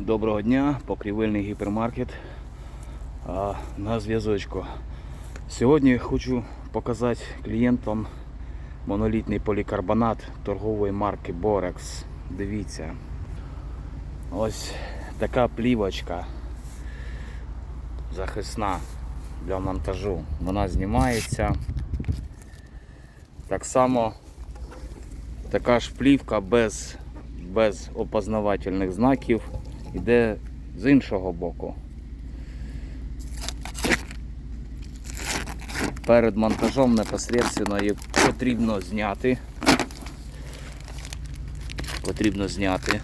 Доброго дня, покрівельний гіпермаркет на зв'язочку. Сьогодні хочу показати клієнтам монолітний полікарбонат торгової марки Borex. Дивіться. Ось така плівочка захисна для монтажу. Вона знімається. Так само така ж плівка без, без опознавательних знаків йде з іншого боку. Перед монтажом непосередньо її потрібно зняти. Потрібно зняти.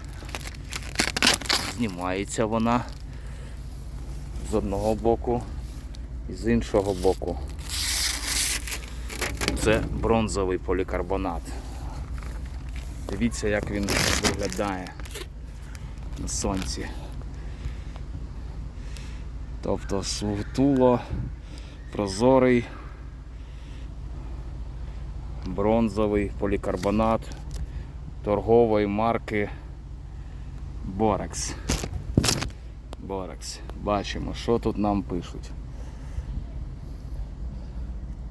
Знімається вона з одного боку і з іншого боку. Це бронзовий полікарбонат. Дивіться, як він виглядає на сонці. Тобто сутуло, прозорий, бронзовий полікарбонат торгової марки Borex. Borex. Бачимо, що тут нам пишуть.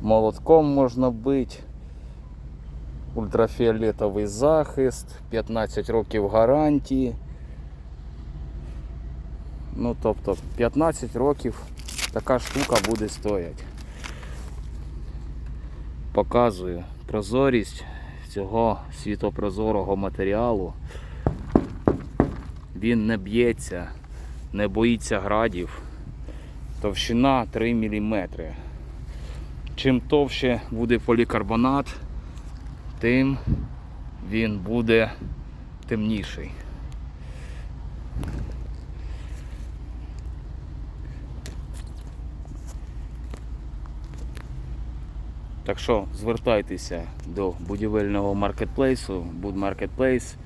Молотком можна бити. Ультрафіолетовий захист, 15 років гарантії. Ну, тобто 15 років така штука буде стояти. Показую прозорість цього світопрозорого матеріалу. Він не б'ється, не боїться градів. Товщина 3 мм. Чим товще буде полікарбонат, тим він буде темніший. Так що звертайтеся до будівельного маркетплейсу, Будмаркетплейс.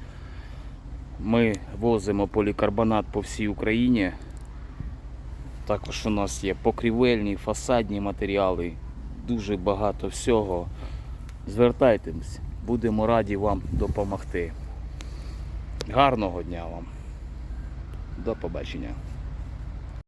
Ми возимо полікарбонат по всій Україні. Також у нас є покрівельні, фасадні матеріали, дуже багато всього. Звертайтесь, будемо раді вам допомогти. Гарного дня вам. До побачення.